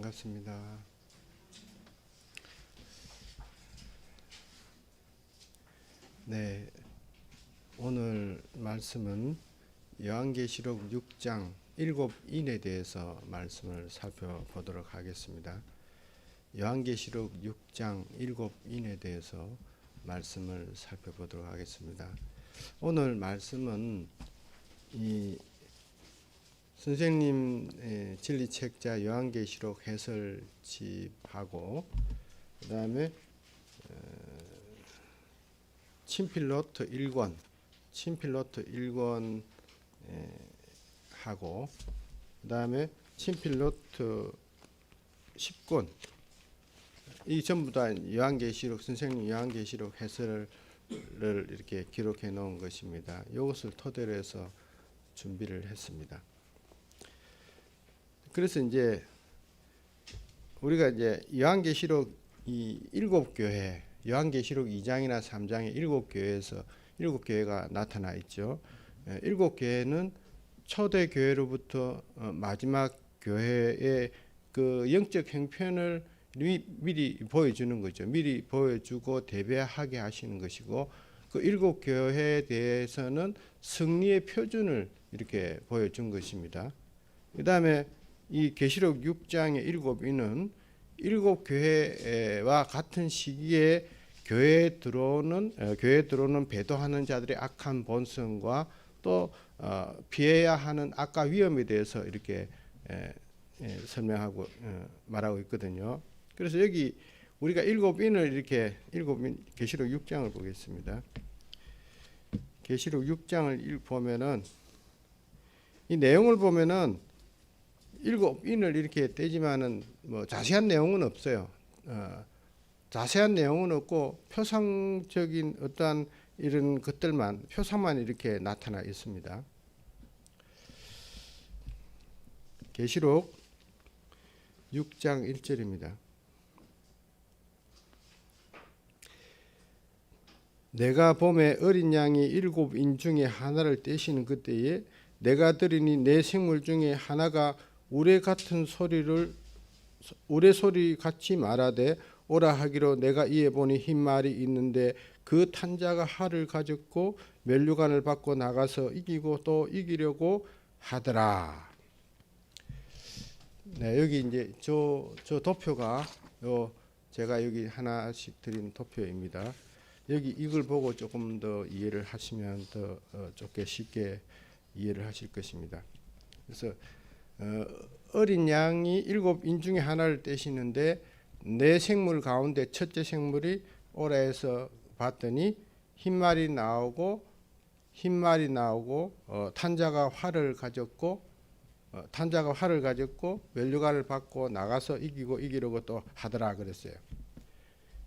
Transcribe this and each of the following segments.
반갑습니다. 네, 오늘 말씀은 요한계시록 6장 7인에 대해서 말씀을 살펴보도록 하겠습니다. 요한계시록 6장 7인에 대해서 말씀을 살펴보도록 하겠습니다. 오늘 말씀은 이 선생님 진리 책자 요한계시록 해설집하고 그 다음에 어, 친필노트 1권, 친필노트 1권 하고 그 다음에 친필노트 10권 이 전부 다 요한계시록 선생님 요한계시록 해설을 이렇게 기록해 놓은 것입니다. 이것을 토대로 해서 준비를 했습니다. 그래서 이제 우리가 이제 요한계시록 이 일곱 교회 요한계시록 2장이나 3장에 일곱 교회에서 일곱 교회가 나타나 있죠. 예, 일곱 교회는 초대 교회로부터 어, 마지막 교회의 그 영적 형편을 미, 미리 보여주는 거죠. 미리 보여주고 대비하게 하시는 것이고 그 일곱 교회에 대해서는 승리의 표준을 이렇게 보여준 것입니다. 그 다음에 이 계시록 6장의 일곱 인은 일곱 교회와 같은 시기에 교회에 들어오는 어, 교회에 들어오는 배도하는 자들의 악한 본성과 또 어, 피해야 하는 악과 위험에 대해서 이렇게 설명하고 어, 말하고 있거든요. 그래서 여기 우리가 일곱 인을 이렇게 일곱 인 계시록 6장을 보겠습니다. 계시록 6장을 보면은 이 내용을 보면은 일곱 인을 이렇게 떼지만은 뭐 자세한 내용은 없어요. 어, 자세한 내용은 없고 표상적인 어떠한 이런 것들만 표상만 이렇게 나타나 있습니다. 계시록 6장 1절입니다. 내가 봄에 어린 양이 일곱 인 중에 하나를 떼시는 그때에 내가 들으니 내 생물 중에 하나가 우레 같은 소리를 우레 소리 같이 말하되 오라 하기로 내가 이에 보니 흰 말이 있는데 그 탄자가 활을 가졌고 멸류관을 받고 나가서 이기고 또 이기려고 하더라. 네, 여기 이제 저, 저 도표가 요 제가 여기 하나씩 드린 도표입니다. 여기 이걸 보고 조금 더 이해를 하시면 더 어, 좋게 쉽게 이해를 하실 것입니다. 그래서 어, 어린 양이 일곱 인 중에 하나를 떼시는데 네 생물 가운데 첫째 생물이 오라에서 봤더니 흰 말이 나오고 흰 말이 나오고 어, 탄자가 활을 가졌고 어, 탄자가 활을 가졌고 멸류관을 받고 나가서 이기고 이기려고 또 하더라 그랬어요.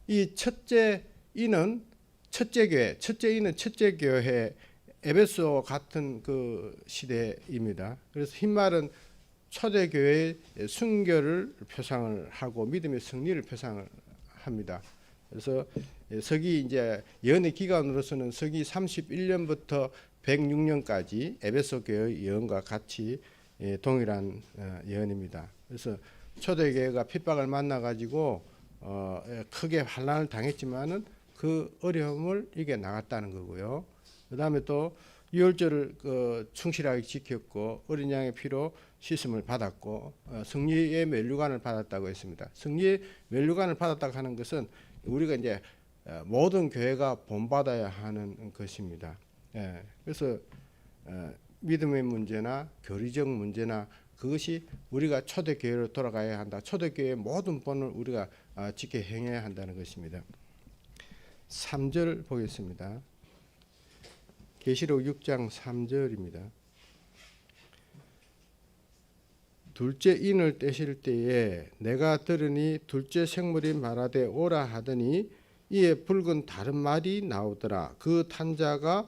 이 첫째 이는 첫째 교회, 첫째 이는 첫째 교회 에베소 같은 그 시대입니다. 그래서 흰 말은 초대교회의 순결을 표상을 하고 믿음의 승리를 표상을 합니다. 그래서 서기 이제 예언의 기간으로서는 서기 31년부터 106년까지 에베소 교회 예언과 같이 예, 동일한 어, 예언입니다. 그래서 초대교회가 핍박을 만나 가지고 어, 예, 크게 환란을 당했지만은 그 어려움을 이겨 나갔다는 거고요. 그다음에 또 유월절을 그 충실하게 지켰고 어린 양의 피로 씻음을 받았고 어, 승리의 멸류관을 받았다고 했습니다. 승리의 멸류관을 받았다고 하는 것은 우리가 이제 어, 모든 교회가 본받아야 하는 것입니다. 예, 그래서 어, 믿음의 문제나 교리적 문제나 그것이 우리가 초대 교회로 돌아가야 한다. 초대 교회의 모든 본을 우리가 어, 지켜 행해야 한다는 것입니다. 3절 보겠습니다. 계시록 6장 3절입니다. 둘째 인을 떼실 때에 내가 들으니 둘째 생물이 말하되 오라 하더니 이에 붉은 다른 말이 나오더라. 그 탄자가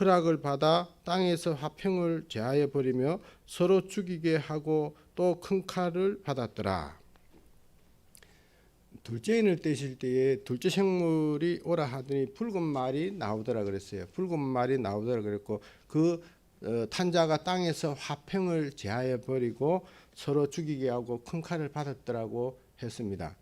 허락을 받아 땅에서 화평을 제하여 버리며 서로 죽이게 하고 또 큰 칼을 받았더라. 둘째 인을 떼실 때에 둘째 생물이 오라 하더니 붉은 말이 나오더라 그랬어요. 붉은 말이 나오더라 그랬고 그 어, 탄자가 땅에서 화평을 제하여 버리고 서로 죽이게 하고 큰 칼을 받았더라고 했습니다.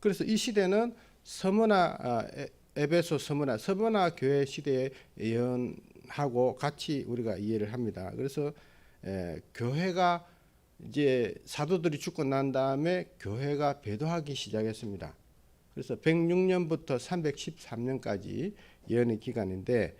그래서 이 시대는 서머나 아, 에- 에베소 서머나 서머나 교회 시대에 예언하고 같이 우리가 이해를 합니다. 그래서 에, 교회가 이제 사도들이 죽고 난 다음에 교회가 배도하기 시작했습니다. 그래서 106년부터 313년까지 예언의 기간인데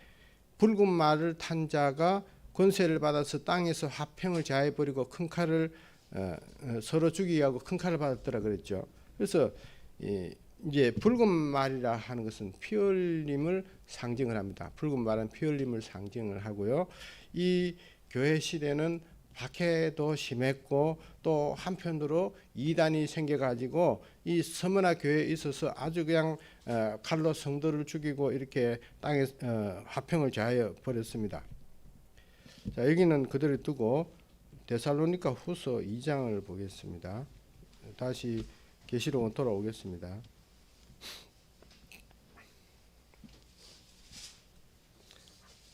붉은 말을 탄 자가 권세를 받아서 땅에서 화평을 자해 버리고 큰 칼을 어, 어, 서로 죽이게 하고 큰 칼을 받았더라 그랬죠. 그래서 이, 이제 붉은 말이라 하는 것은 피 흘림을 상징을 합니다. 붉은 말은 피 흘림을 상징을 하고요. 이 교회 시대는 박해도 심했고 또 한편으로 이단이 생겨가지고 이 서머나 교회에 있어서 아주 그냥 어, 칼로 성도를 죽이고 이렇게 땅에 어, 화평을 자하여 버렸습니다. 자 여기는 그대로 두고 데살로니가 후서 2장을 보겠습니다. 다시 계시록은 돌아오겠습니다.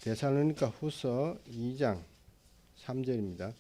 데살로니가 후서 2장 3절입니다.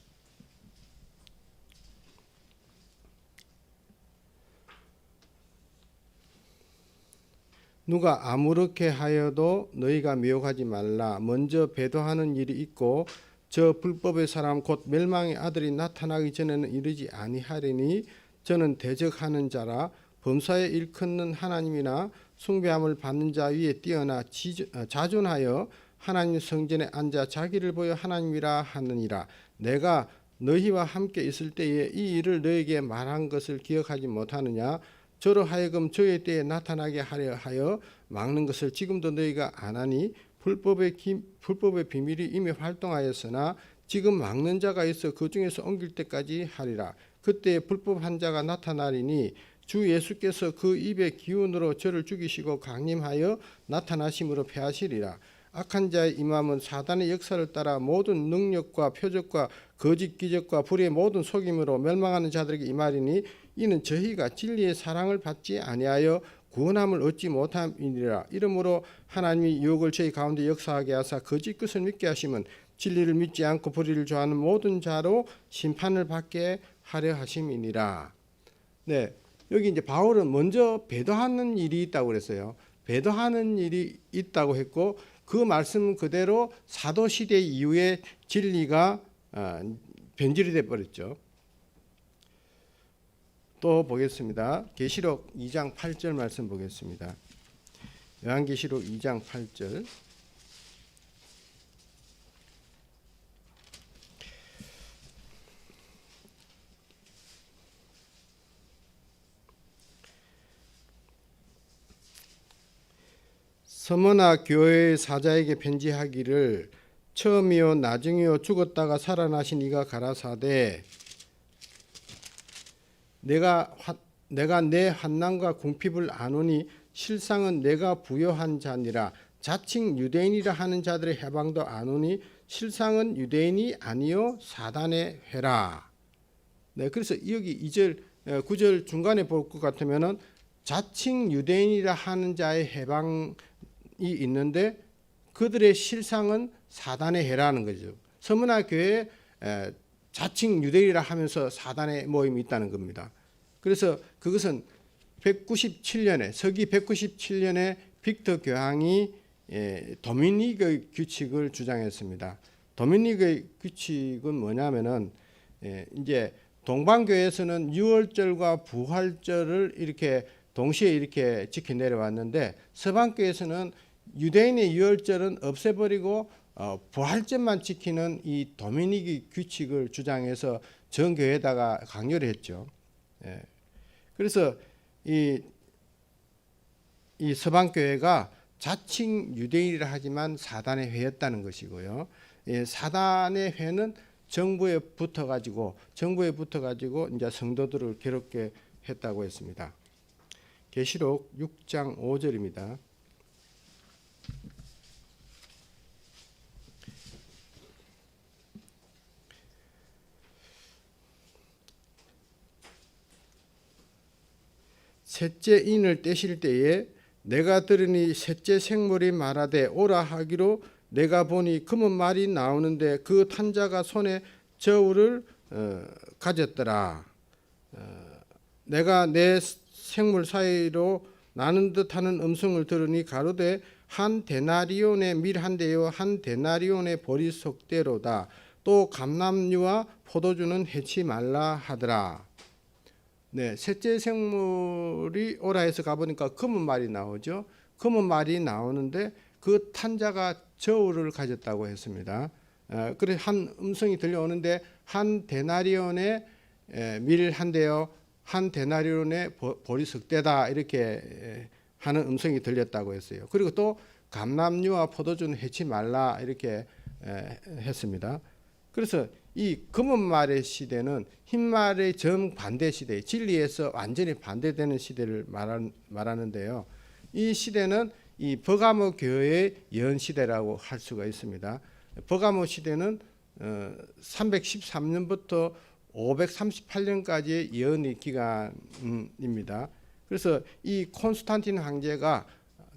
누가 아무렇게 하여도 너희가 미혹하지 말라. 먼저 배도하는 일이 있고 저 불법의 사람 곧 멸망의 아들이 나타나기 전에는 이르지 아니하리니 저는 대적하는 자라 범사에 일컫는 하나님이나 숭배함을 받는 자 위에 뛰어나 어, 자존하여 하나님 성전에 앉아 자기를 보여 하나님이라 하느니라. 내가 너희와 함께 있을 때에 이 일을 너에게 말한 것을 기억하지 못하느냐? 저로 하여금 저의 때에 나타나게 하려 하여 막는 것을 지금도 너희가 안 하니 불법의 기, 불법의 비밀이 이미 활동하였으나 지금 막는 자가 있어 그 중에서 옮길 때까지 하리라. 그때 불법한 자가 나타나리니 주 예수께서 그 입의 기운으로 저를 죽이시고 강림하여 나타나심으로 패하시리라 악한 자의 임함은 사단의 역사를 따라 모든 능력과 표적과 거짓 기적과 불의 모든 속임으로 멸망하는 자들에게 임하리니 이는 저희가 진리의 사랑을 받지 아니하여 구원함을 얻지 못함이니라 이러므로 하나님이 유혹을 저희 가운데 역사하게 하사 거짓 것을 믿게 하시면 진리를 믿지 않고 불의를 좋아하는 모든 자로 심판을 받게 하려 하심이니라. 네. 여기 이제 바울은 먼저 배도하는 일이 있다고 그랬어요. 배도하는 일이 있다고 했고 그 말씀 그대로 사도 시대 이후에 진리가 아, 변질이 돼 버렸죠. 또 보겠습니다. 계시록 2장 8절 말씀 보겠습니다. 요한계시록 2장 8절 서머나 교회의 사자에게 편지하기를 처음이요 나중이요 죽었다가 살아나신 이가 가라사대 내가 화, 내가 내 환난과 궁핍을 아노니 실상은 내가 부여한 자니라 자칭 유대인이라 하는 자들의 해방도 아노니 실상은 유대인이 아니요 사단의 회라. 네, 그래서 여기 2절 9절 중간에 볼 것 같으면은 자칭 유대인이라 하는 자의 해방이 있는데 그들의 실상은 사단의 해라는 거죠. 서문화 교회에 에, 자칭 유대인이라 하면서 사단의 모임이 있다는 겁니다. 그래서 그것은 197년에 서기 197년에 빅터 교황이 예, 도미닉의 규칙을 주장했습니다. 도미닉의 규칙은 뭐냐면은 예, 이제 동방교회에서는 유월절과 부활절을 이렇게 동시에 이렇게 지켜 내려왔는데 서방교회에서는 유대인의 유월절은 없애버리고 어, 부활절만 지키는 이 도미닉의 규칙을 주장해서 전교회에다가 강요를 했죠. 예. 그래서 이, 이 서방교회가 자칭 유대인이라 하지만 사단의 회였다는 것이고요. 예, 사단의 회는 정부에 붙어 가지고 정부에 붙어 가지고 이제 성도들을 괴롭게 했다고 했습니다. 계시록 6장 5절입니다. 셋째 인을 떼실 때에 내가 들으니 셋째 생물이 말하되 오라 하기로 내가 보니 금은 말이 나오는데 그 탄자가 손에 저울을 어, 가졌더라. 어, 내가 내 생물 사이로 나는 듯하는 음성을 들으니 가로되 한 데나리온의 밀 한 대요 한 데나리온의 보리석대로다. 또 감람류와 포도주는 해치 말라 하더라. 네, 셋째 생물이 오라에서 가보니까 검은 말이 나오죠. 검은 말이 나오는데 그 탄자가 저울을 가졌다고 했습니다. 어, 그래 한 음성이 들려오는데 한 데나리온의 밀 한 대요 한 데나리온의 보- 보리석대다 이렇게 에, 하는 음성이 들렸다고 했어요. 그리고 또 감람류와 포도주는 해치 말라 이렇게 에, 했습니다. 그래서 이 검은 말의 시대는 흰 말의 정반대 시대, 진리에서 완전히 반대되는 시대를 말한, 말하는 데요. 이 시대는 이 버가모 교회의 연 시대라고 할 수가 있습니다. 버가모 시대는 어, 313년부터 538년까지의 예언의 기간입니다. 그래서 이 콘스탄틴 황제가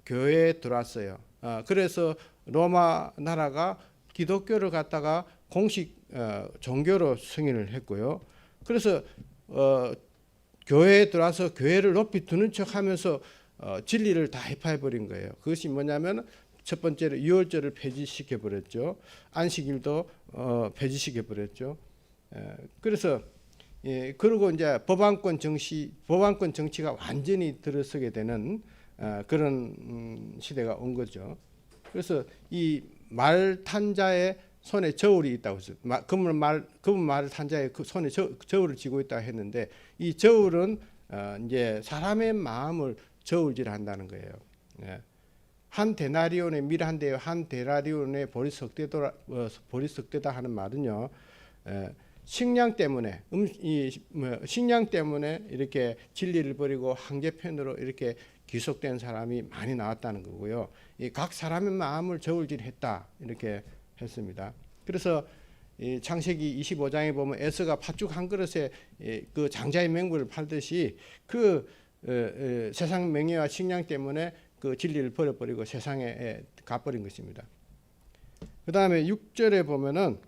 교회에 들어왔어요. 어, 그래서 로마 나라가 기독교를 갖다가 공식 어, 종교로 승인을 했고요. 그래서 어, 교회에 들어와서 교회를 높이 두는 척하면서 어, 진리를 다 해파해 버린 거예요. 그것이 뭐냐면 첫 번째로 유월절을 폐지시켜 버렸죠. 안식일도 어, 폐지시켜 버렸죠. 에, 그래서 예, 그리고 이제 법안권 정치 법안권 정치가 완전히 들어서게 되는 어, 그런 음, 시대가 온 거죠. 그래서 이 말탄자의 손에 저울이 있다고 했어요. 마- 금은 말 금은 말 탄자의 그 손에 저, 저울을 쥐고 있다 했는데 이 저울은 어, 이제 사람의 마음을 저울질한다는 거예요. 예. 한 데나리온의 밀한 데나리온의 보리 석대다 어, 보리 석대다 하는 말은요. 에, 식량 때문에 음, 이, 뭐, 식량 때문에 이렇게 진리를 버리고 황제편으로 이렇게 귀속된 사람이 많이 나왔다는 거고요. 이 각 사람의 마음을 저울질했다 이렇게 했습니다. 그래서 이 창세기 25장에 보면 에서가 팥죽 한 그릇에 이, 그 장자의 맹물을 팔듯이 그 에, 에, 세상 명예와 식량 때문에 그 진리를 버려버리고 세상에 에, 가버린 것입니다. 그 다음에 6절에 보면은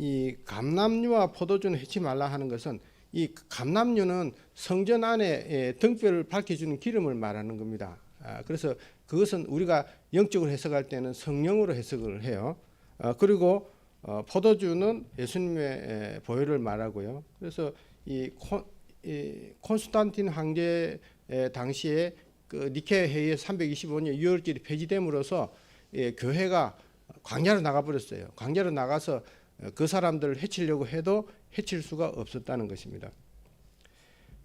이 감남류와 포도주는 해치 말라 하는 것은 이 감남류는 성전 안에 에, 등뼈를 밝혀주는 기름을 말하는 겁니다. 아, 그래서 그것은 우리가 영적으로 해석할 때는 성령으로 해석을 해요. 아, 그리고 어, 포도주는 예수님의 에, 보혈을 말하고요. 그래서 이, 콘스탄틴 황제 에, 당시에 그 니케 회의 325년 6월절이 폐지됨으로써 예, 교회가 광야로 나가 버렸어요. 광야로 나가서 어, 그 사람들을 해치려고 해도 해칠 수가 없었다는 것입니다.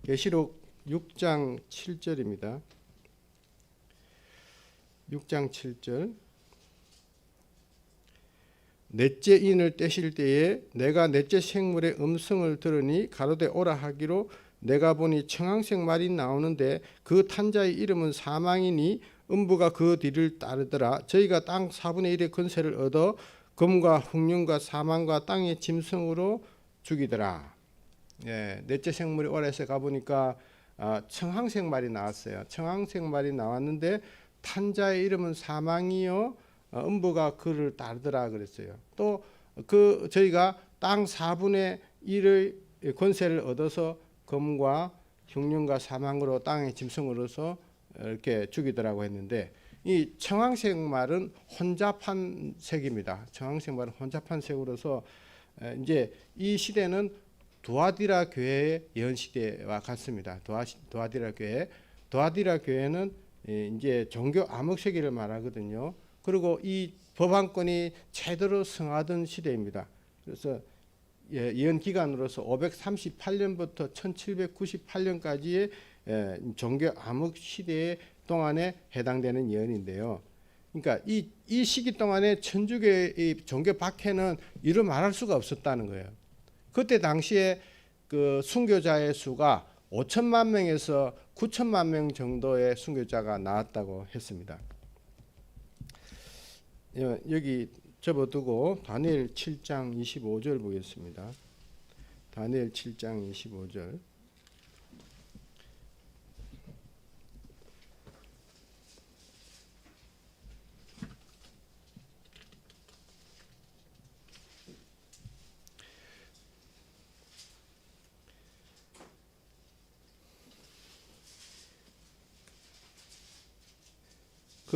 계시록 6장 7절입니다. 6장 7절 넷째 인을 떼실 때에 내가 넷째 생물의 음성을 들으니 가로되 오라 하기로 내가 보니 청황색 말이 나오는데 그 탄자의 이름은 사망이니 음부가 그 뒤를 따르더라 저희가 땅 4분의 1의 권세를 얻어 금과 흑룡과 사망과 땅의 짐승으로 죽이더라. 예, 넷째 생물이 오라에서 가보니까 아, 청황색 말이 나왔어요. 청황색 말이 나왔는데 탄자의 이름은 사망이요. 어, 음부가 그를 따르더라 그랬어요. 또 그 저희가 땅 4분의 1의 권세를 얻어서 검과 흉년과 사망으로 땅의 짐승으로서 이렇게 죽이더라고 했는데 이 청황색 말은 혼잡한 색입니다. 청황색 말은 혼잡한 색으로서 에, 이제 이 시대는 도아디라 교회의 예언 시대와 같습니다. 도아 도아디라 교회, 도아디라 교회는 예, 이제 종교 암흑 세계를 말하거든요. 그리고 이 법안권이 제대로 성하던 시대입니다. 그래서 예, 예언 기간으로서 538년부터 1798년까지의 예, 종교 암흑 시대 동안에 해당되는 예언인데요. 그러니까 이, 이 시기 동안에 천주교의 이 종교 박해는 이루 말할 수가 없었다는 거예요. 그때 당시에 그 순교자의 수가 5천만 명에서 9천만 명 정도의 순교자가 나왔다고 했습니다. 예, 여기 접어두고 다니엘 7장 25절 보겠습니다. 다니엘 7장 25절.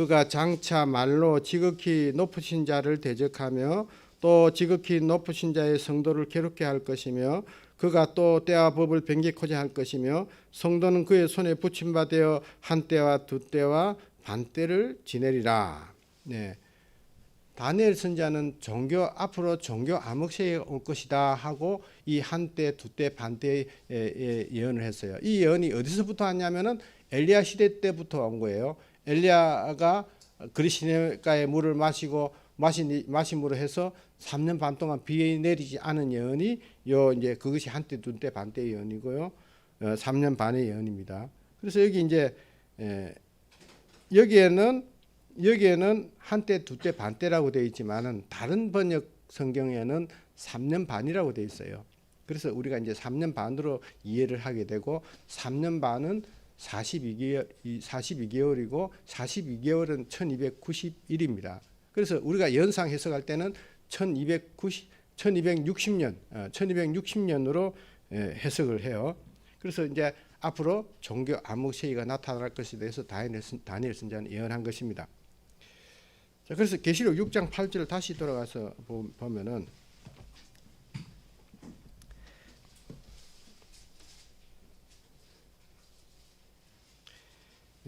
그가 장차 말로 지극히 높으신 자를 대적하며 또 지극히 높으신 자의 성도를 괴롭게 할 것이며 그가 또 때와 법을 변개코자 할 것이며 성도는 그의 손에 붙임받아 한 때와 두 때와 반 때를 지내리라. 네. 다니엘 선자는 종교 앞으로 종교 암흑세에 올 것이다 하고 이 한 때, 두 때, 반때 예언을 했어요. 이 예언이 어디서부터 왔냐면은 엘리야 시대 때부터 온 거예요. 엘리야가 그리시네가의 물을 마시고 마신 마심으로 해서 3년 반 동안 비 내리지 않은 예언이 요 이제 그것이 한때, 두때, 반때 예언이고요. 어, 3년 반의 예언입니다. 그래서 여기 이제 에, 여기에는 여기에는 한때, 두때, 반때라고 되어 있지만은 다른 번역 성경에는 3년 반이라고 되어 있어요. 그래서 우리가 이제 3년 반으로 이해를 하게 되고 3년 반은 42개월 42개월이고 42개월은 1291입니다. 그래서 우리가 연상 해석할 때는 1290 1260년 어, 1260년으로 해석을 해요. 그래서 이제 앞으로 종교 암흑 세기가 나타날 것에 대해서 다니엘, 선- 다니엘 선자는 예언한 것입니다. 자, 그래서 계시록 6장 8절 다시 돌아가서 보- 보면은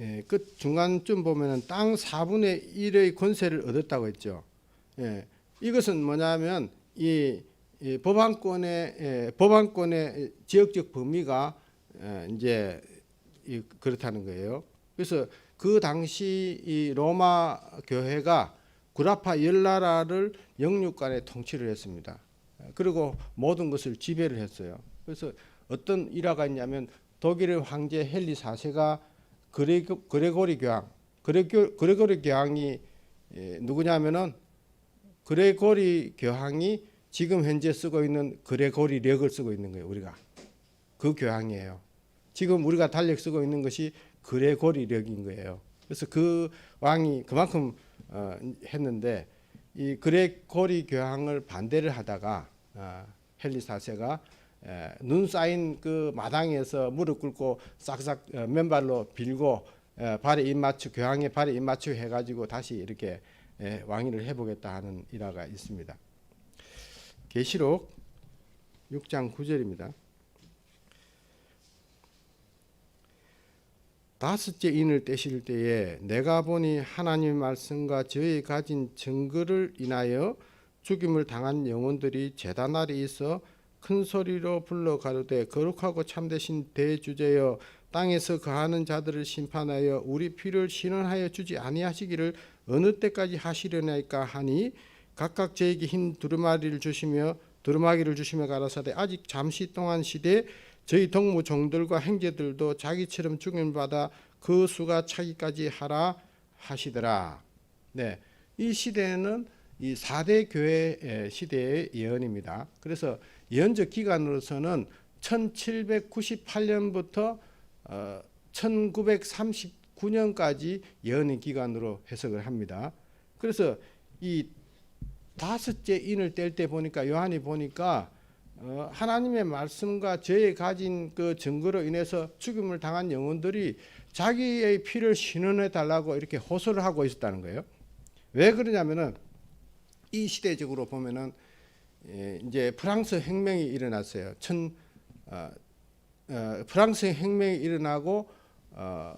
예, 끝 중간쯤 보면은 땅 4분의 1의 권세를 얻었다고 했죠. 예, 이것은 뭐냐면 이, 이 법안권의 예, 법안권의 지역적 범위가 예, 이제 이, 그렇다는 거예요. 그래서 그 당시 이 로마 교회가 구라파 열 나라를 영육간에 통치를 했습니다. 그리고 모든 것을 지배를 했어요. 그래서 어떤 일화가 있냐면 독일의 황제 헨리 4세가 그레고, 그레고리 교황, 그레고, 그레고리 교황이 예, 누구냐면은 그레고리 교황이 지금 현재 쓰고 있는 그레고리력을 쓰고 있는 거예요. 우리가 그 교황이에요. 지금 우리가 달력 쓰고 있는 것이 그레고리력인 거예요. 그래서 그 왕이 그만큼 어, 했는데 이 그레고리 교황을 반대를 하다가 어, 헨리 4세가 에, 눈 쌓인 그 마당에서 무릎 꿇고 싹싹 어, 맨발로 빌고 에, 발에 입 맞추 교황의 발에 입 맞추 해가지고 다시 이렇게 에, 왕위를 해보겠다 하는 일화가 있습니다. 계시록 6장 9절입니다. 다섯째 인을 떼실 때에 내가 보니 하나님의 말씀과 저희 가진 증거를 인하여 죽임을 당한 영혼들이 제단 아래 있어 큰 소리로 불러 가로되 거룩하고 참되신 대주제여 땅에서 거하는 자들을 심판하여 우리 피를 신원하여 주지 아니하시기를 어느 때까지 하시려나이까 하니 각각 저에게 흰 두루마리를 주시며 두루마기를 주시며 가라사대 아직 잠시 동안 시대 저희 동무 종들과 행제들도 자기처럼 죽임을 받아 그 수가 차기까지 하라 하시더라. 네, 이 시대는 이 4대 교회 시대의 예언입니다. 그래서 예언적 기간으로서는 1798년부터 어, 1939년까지 예언의 기간으로 해석을 합니다. 그래서 이 다섯째 인을 뗄 때 보니까 요한이 보니까 어, 하나님의 말씀과 저의 가진 그 증거로 인해서 죽임을 당한 영혼들이 자기의 피를 신원해 달라고 이렇게 호소를 하고 있었다는 거예요. 왜 그러냐면은 이 시대적으로 보면은 예, 이제 프랑스 혁명이 일어났어요. 천 어, 어, 프랑스 혁명이 일어나고 어,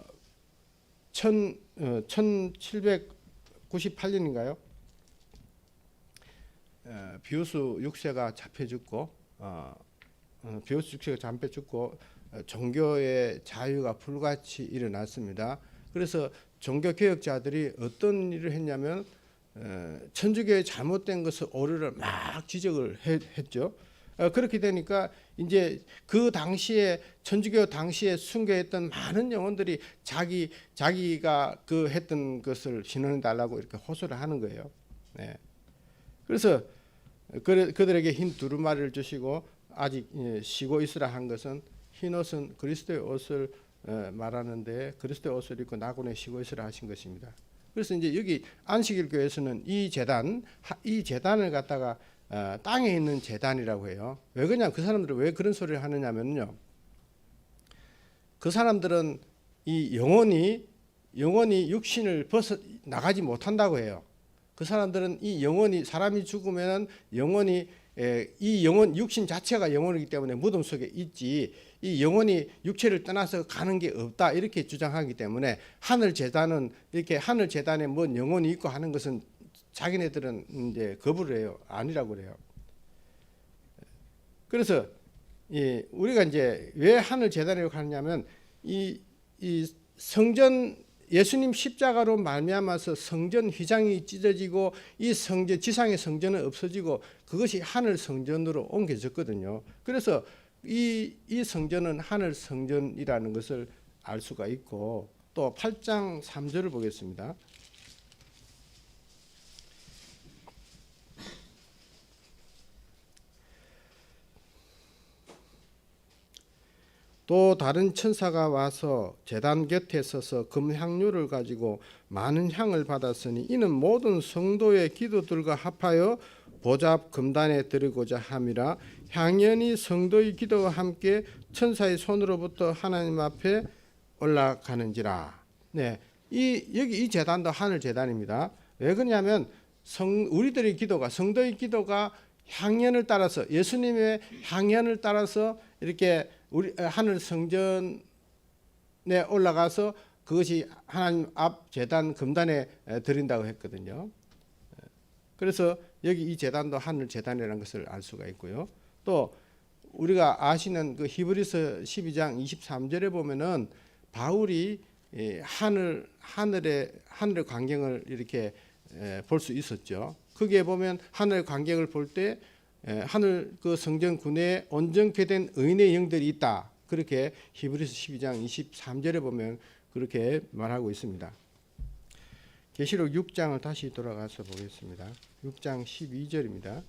천 어, 1798년인가요? 어, 비우스 6세가 잡혀 죽고 어, 어, 비우스 6세가 잡혀 죽고 어, 종교의 자유가 불같이 일어났습니다. 그래서 종교 개혁자들이 어떤 일을 했냐면 어, 천주교의 잘못된 것을 오류를 막 지적을 했, 했죠. 어, 그렇게 되니까 이제 그 당시에 천주교 당시에 순교했던 많은 영혼들이 자기 자기가 그 했던 것을 신원해 달라고 이렇게 호소를 하는 거예요. 네. 그래서 그, 그들에게 흰 두루마리를 주시고 아직 예, 쉬고 있으라 한 것은 흰 옷은 그리스도의 옷을 어, 말하는데 그리스도의 옷을 입고 나군에 쉬고 있으라 하신 것입니다. 그래서 이제 여기 안식일 교회에서는 이 재단 하- 이 재단을 갖다가 어, 땅에 있는 재단이라고 해요. 왜 그러냐? 그 사람들은 왜 그런 소리를 하느냐면요. 그 사람들은 이 영혼이 영혼이 육신을 벗어 나가지 못한다고 해요. 그 사람들은 이 영혼이 사람이 죽으면 영혼이 에, 이 영혼 육신 자체가 영혼이기 때문에 무덤 속에 있지 이 영혼이 육체를 떠나서 가는 게 없다 이렇게 주장하기 때문에 하늘 재단은 이렇게 하늘 재단에 뭔 영혼이 있고 하는 것은 자기네들은 이제 거부를 해요 아니라고 그래요. 그래서 이 우리가 이제 왜 하늘 재단이라고 하느냐면 이, 이 성전 예수님 십자가로 말미암아서 성전 휘장이 찢어지고 이 성전 지상의 성전은 없어지고 그것이 하늘 성전으로 옮겨졌거든요. 그래서 이, 이 성전은 하늘 성전이라는 것을 알 수가 있고 또 8장 3절을 보겠습니다. 또 다른 천사가 와서 제단 곁에 서서 금향료를 가지고 많은 향을 받았으니 이는 모든 성도의 기도들과 합하여 보잡 금단에 드리고자 함이라 향연이 성도의 기도와 함께 천사의 손으로부터 하나님 앞에 올라가는지라. 네, 이 여기 이 제단도 하늘 제단입니다. 왜 그러냐면 성 우리들의 기도가 성도의 기도가 향연을 따라서 예수님의 향연을 따라서 이렇게 우리 하늘 성전에 올라가서 그것이 하나님 앞 제단 금단에 드린다고 했거든요. 그래서 여기 이 제단도 하늘 제단이라는 것을 알 수가 있고요. 또 우리가 아시는 그 히브리서 12장 23절에 보면은 바울이 하늘 하늘의 하늘의 광경을 이렇게 볼 수 있었죠. 거기에 보면 하늘 광경을 볼 때 하늘 그 성전 군에 온전케 된 의인의 영들이 있다. 그렇게 히브리서 12장 23절에 보면 그렇게 말하고 있습니다. 계시록 6장을 다시 돌아가서 보겠습니다. 6장 12절입니다.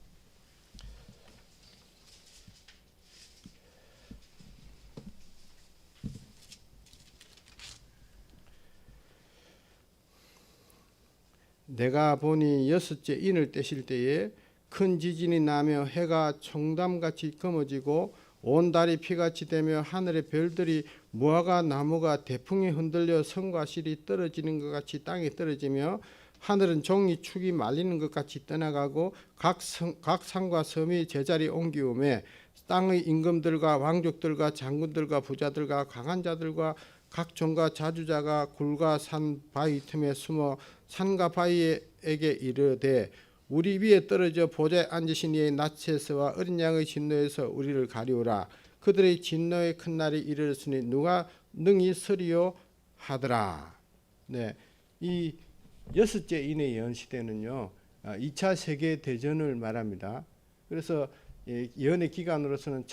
내가 보니 여섯째 인을 떼실 때에 큰 지진이 나며 해가 청담같이 검어지고 온 달이 피같이 되며 하늘의 별들이 무화과 나무가 대풍에 흔들려 성과 실이 떨어지는 것 같이 땅에 떨어지며 하늘은 종이 축이 말리는 것 같이 떠나가고 각, 성, 각 산과 섬이 제자리 옮기오매 땅의 임금들과 왕족들과 장군들과 부자들과 강한 자들과 각 종과 자주자가 굴과 산 바위 틈에 숨어 산과 바위에게 이르되 우리 위에 떨어져 보좌에 앉으신 이의 낯에서와 어린 양의 진노에서 우리를 가리오라 그들의 진노의 큰 날이 이르렀으니 누가 능히 서리요 하더라. 네, 이 여섯째 인의 예언 시대는요, 2차 세계 대전을 말합니다. 그래서 예언의 기간으로서는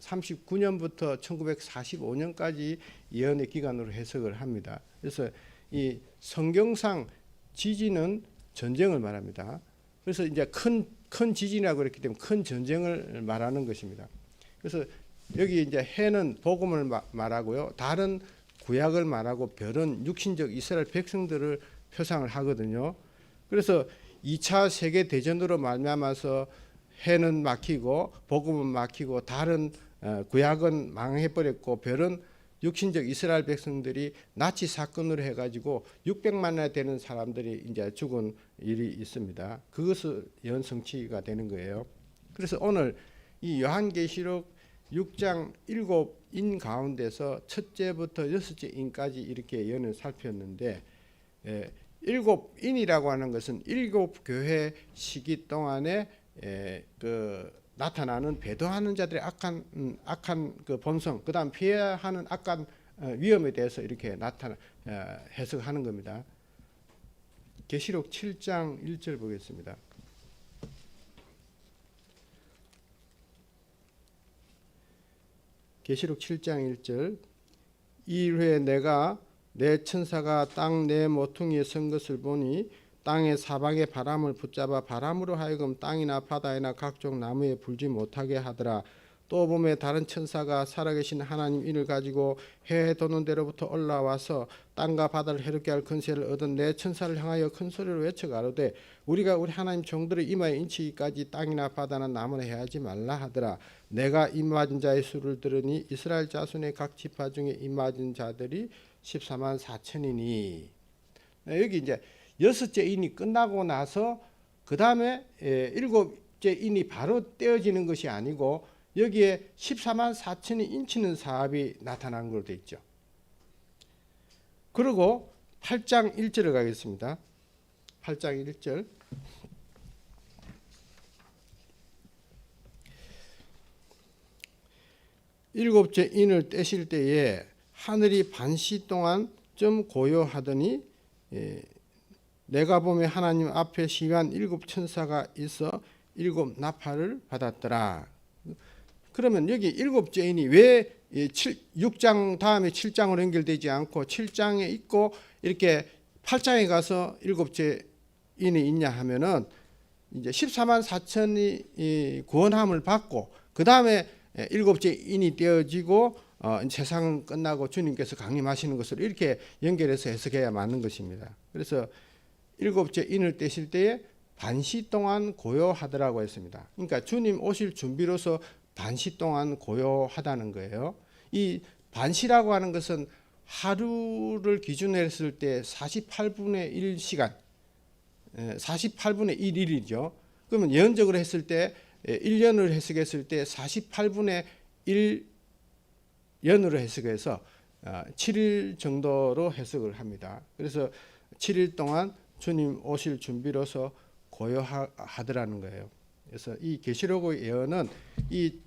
1939년부터 1945년까지 예언의 기간으로 해석을 합니다. 그래서 이 성경상 지진은 전쟁을 말합니다. 그래서 이제 큰, 큰 지진이라고 그랬기 때문에 큰 전쟁을 말하는 것입니다. 그래서 여기 이제 해는 복음을 말하고요. 달은 구약을 말하고 별은 육신적 이스라엘 백성들을 표상을 하거든요. 그래서 2차 세계 대전으로 말미암아서 해는 막히고 복음은 막히고 달은 어, 구약은 망해 버렸고 별은 육신적 이스라엘 백성들이 나치 사건으로 해가지고 600만이나 되는 사람들이 이제 죽은 일이 있습니다. 그것을 연성치가 되는 거예요. 그래서 오늘 이 요한계시록 6장 7인 가운데서 첫째부터 여섯째 인까지 이렇게 연을 살폈는데 예, 일곱 인이라고 하는 것은 일곱 교회 시기 동안에 예, 그 나타나는 배도하는 자들의 악한 음, 악한 그 본성, 그다음 피해하는 악한 어, 위험에 대해서 이렇게 나타나 어, 해석하는 겁니다. 계시록 7장 1절 보겠습니다. 계시록 7장 1절 이후에 내가 내 천사가 땅 내 모퉁이에 선 것을 보니 땅의 사방의 바람을 붙잡아 바람으로 하여금 땅이나 바다에나 각종 나무에 불지 못하게 하더라. 또 보매 다른 천사가 살아계신 하나님 인을 가지고 해 도는 데로부터 올라와서 땅과 바다를 해롭게 할 근세를 얻은 내 천사를 향하여 큰 소리로 외쳐 가로되 우리가 우리 하나님 종들의 이마에 인치기까지 땅이나 바다나 나무나 해하지 말라 하더라 내가 입맞은 자의 수를 들으니 이스라엘 자손의 각 지파 중에 입맞은 자들이 14만 4천이니 여기 이제 여섯째 인이 끝나고 나서 그 다음에 일곱째 인이 바로 떼어지는 것이 아니고 여기에 14만 4천이 인치는 사업이 나타난 걸로 돼 있죠. 그리고 8장 1절을 가겠습니다. 8장 1절. 일곱째 인을 떼실 때에 하늘이 반시 동안 좀 고요하더니 예, 내가 보면 하나님 앞에 시간 일곱 천사가 있어 일곱 나팔을 받았더라. 그러면 여기 일곱째 인이 왜 7, 6장 다음에 7장으로 연결되지 않고 7장에 있고 이렇게 8장에 가서 일곱째 인이 있냐 하면은 이제 14만 4천이 이 구원함을 받고 그 다음에 일곱째 인이 떼어지고 어, 세상 끝나고 주님께서 강림하시는 것을 이렇게 연결해서 해석해야 맞는 것입니다. 그래서 일곱째 인을 떼실 때에 반시 동안 고요하더라고 했습니다. 그러니까 주님 오실 준비로서 반시 동안 고요하다는 거예요. 이 반시라고 하는 것은 하루를 기준으로 했을 때 48분의 1시간, 48분의 1일이죠. 그러면 예언적으로 했을 때 1년을 해석했을 때 48분의 1년으로 해석해서 7일 정도로 해석을 합니다. 그래서 7일 동안 주님 오실 준비로서 고요하더라는 거예요. 그래서 이 계시록의 예언은 이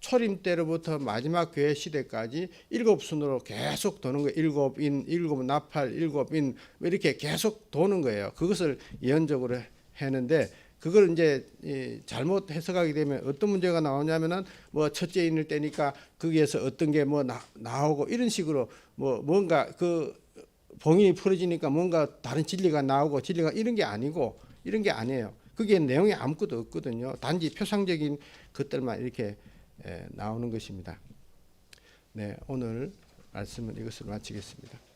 초림 때로부터 마지막 교회 시대까지 일곱 순으로 계속 도는 거예요. 일곱 인, 일곱 나팔, 일곱 인 이렇게 계속 도는 거예요. 그것을 예언적으로 했는데 그걸 이제 이 잘못 해석하게 되면 어떤 문제가 나오냐면은 뭐 첫째 인을 떼니까 거기에서 어떤 게 뭐 나오고 이런 식으로 뭐 뭔가 그 봉인이 풀어지니까 뭔가 다른 진리가 나오고 진리가 이런 게 아니고 이런 게 아니에요. 그게 내용이 아무것도 없거든요. 단지 표상적인 것들만 이렇게 에, 나오는 것입니다. 네, 오늘 말씀은 이것으로 마치겠습니다.